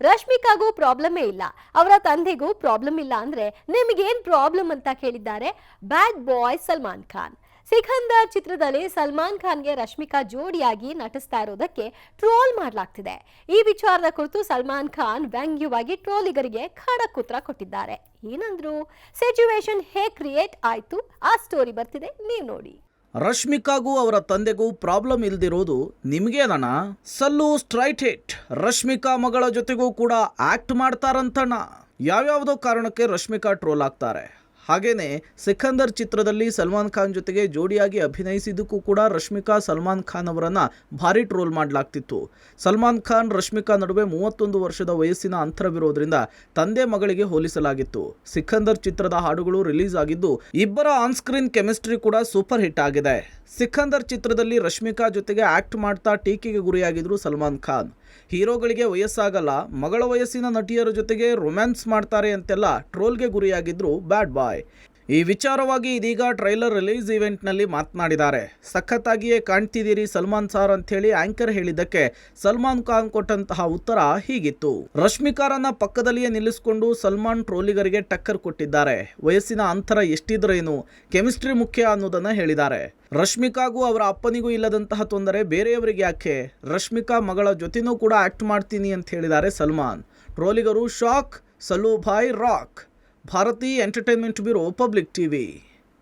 ರಶ್ಮಿಕಾಗೂ ಪ್ರಾಬ್ಲಮೇ ಇಲ್ಲ. ಅವರ ತಂದೆಗೂ ಪ್ರಾಬ್ಲಮ್ ಇಲ್ಲ ಅಂದ್ರೆ ನಿಮಗೇನ್ ಪ್ರಾಬ್ಲಮ್ ಅಂತ ಕೇಳಿದ್ದಾರೆ ಬ್ಯಾಡ್ ಬಾಯ್ ಸಲ್ಮಾನ್ ಖಾನ್. ಸಿಖಂದರ್ ಚಿತ್ರದಲ್ಲಿ ಸಲ್ಮಾನ್ ಖಾನ್ಗೆ ರಶ್ಮಿಕಾ ಜೋಡಿಯಾಗಿ ನಟಿಸ್ತಾ ಇರೋದಕ್ಕೆ ಟ್ರೋಲ್ ಮಾಡಲಾಗ್ತಿದೆ. ಈ ವಿಚಾರದ ಕುರಿತು ಸಲ್ಮಾನ್ ಖಾನ್ ವ್ಯಂಗ್ಯವಾಗಿ ಟ್ರೋಲಿಗರಿಗೆ ಖಡಕ್ ಉತ್ತರ ಕೊಟ್ಟಿದ್ದಾರೆ. ಏನಂದ್ರು ಸಿಚುವೇಶನ್ ಹೇಗೆ ಕ್ರಿಯೇಟ್ ಆಯ್ತು? ಆ ಸ್ಟೋರಿ ಬರ್ತಿದೆ, ನೀವು ನೋಡಿ. ರಶ್ಮಿಕಾಗೂ ಅವರ ತಂದೆಗೂ ಪ್ರಾಬ್ಲಮ್ ಇಲ್ದಿರೋದು ನಿಮ್ಗೇನಣ್ಣ ಸಲ್ಲು ಸ್ಟ್ರೈಟ್ ಹಿಟ್. ರಶ್ಮಿಕಾ ಮಗಳ ಜೊತೆಗೂ ಕೂಡ ಆಕ್ಟ್ ಮಾಡ್ತಾರಂತಣ್ಣ. ಯಾವ್ಯಾವುದೋ ಕಾರಣಕ್ಕೆ ರಶ್ಮಿಕಾ ಟ್ರೋಲ್ ಆಗ್ತಾರೆ. ಹಾಗೇನೆ ಸಿಖಂದರ್ ಚಿತ್ರದಲ್ಲಿ ಸಲ್ಮಾನ್ ಖಾನ್ ಜೊತೆಗೆ ಜೋಡಿಯಾಗಿ ಅಭಿನಯಿಸಿದ್ದಕ್ಕೂ ಕೂಡ ರಶ್ಮಿಕಾ ಸಲ್ಮಾನ್ ಖಾನ್ ಅವರನ್ನು ಭಾರಿ ಟ್ರೋಲ್ ಮಾಡಲಾಗ್ತಿತ್ತು. ಸಲ್ಮಾನ್ ಖಾನ್, ರಶ್ಮಿಕಾ ನಡುವೆ ಮೂವತ್ತೊಂದು ವರ್ಷದ ವಯಸ್ಸಿನ ಅಂತರವಿರೋದ್ರಿಂದ ತಂದೆ ಮಗಳಿಗೆ ಹೋಲಿಸಲಾಗಿತ್ತು. ಸಿಖಂದರ್ ಚಿತ್ರದ ಹಾಡುಗಳು ರಿಲೀಸ್ ಆಗಿದ್ದು ಇಬ್ಬರ ಆನ್ ಸ್ಕ್ರೀನ್ ಕೆಮಿಸ್ಟ್ರಿ ಕೂಡ ಸೂಪರ್ ಹಿಟ್ ಆಗಿದೆ. ಸಿಖಂದರ್ ಚಿತ್ರದಲ್ಲಿ ರಶ್ಮಿಕಾ ಜೊತೆಗೆ ಆಕ್ಟ್ ಮಾಡ್ತಾ ಟೀಕೆಗೆ ಗುರಿಯಾಗಿದ್ರು ಸಲ್ಮಾನ್ ಖಾನ್. ಹೀರೋಗಳಿಗೆ ವಯಸ್ಸಾಗಲ್ಲ, ಮಗಳ ವಯಸ್ಸಿನ ನಟಿಯರ ಜೊತೆಗೆ ರೊಮ್ಯಾನ್ಸ್ ಮಾಡ್ತಾರೆ ಅಂತೆಲ್ಲ ಟ್ರೋಲ್ಗೆ ಗುರಿಯಾಗಿದ್ರು ಬ್ಯಾಡ್ ಬಾಯ್ ಈ ವಿಚಾರವಾಗಿ ಇದೀಗ ಟ್ರೈಲರ್ ರಿಲೀಸ್ ಇವೆಂಟ್ನಲ್ಲಿ ಮಾತನಾಡಿದ್ದಾರೆ. ಸಖತ್ತಾಗಿಯೇ ಕಾಣ್ತಿದ್ದೀರಿ ಸಲ್ಮಾನ್ ಸಾರ್ ಅಂಥೇಳಿ ಆಂಕರ್ ಹೇಳಿದ್ದಕ್ಕೆ ಸಲ್ಮಾನ್ ಖಾನ್ ಕೊಟ್ಟಂತಹ ಉತ್ತರ ಹೀಗಿತ್ತು. ರಶ್ಮಿಕಾರನ್ನ ಪಕ್ಕದಲ್ಲಿಯೇ ನಿಲ್ಲಿಸಿಕೊಂಡು ಸಲ್ಮಾನ್ ಟ್ರೋಲಿಗರಿಗೆ ಟಕ್ಕರ್ ಕೊಟ್ಟಿದ್ದಾರೆ. ವಯಸ್ಸಿನ ಅಂತರ ಎಷ್ಟಿದ್ರೇನು? ಕೆಮಿಸ್ಟ್ರಿ ಮುಖ್ಯ ಅನ್ನೋದನ್ನ ಹೇಳಿದ್ದಾರೆ. ರಶ್ಮಿಕಾಗೂ ಅವರ ಅಪ್ಪನಿಗೂ ಇಲ್ಲದಂತಹ ತೊಂದರೆ ಬೇರೆಯವರಿಗೆ ಯಾಕೆ? ರಶ್ಮಿಕಾ ಮಗಳ ಜೊತೆನೂ ಕೂಡ ಆಕ್ಟ್ ಮಾಡ್ತೀನಿ ಅಂತ ಹೇಳಿದ್ದಾರೆ Salman. ಟ್ರೋಲಿಗರು shock Salubhai rock. Bharathi entertainment bureau public TV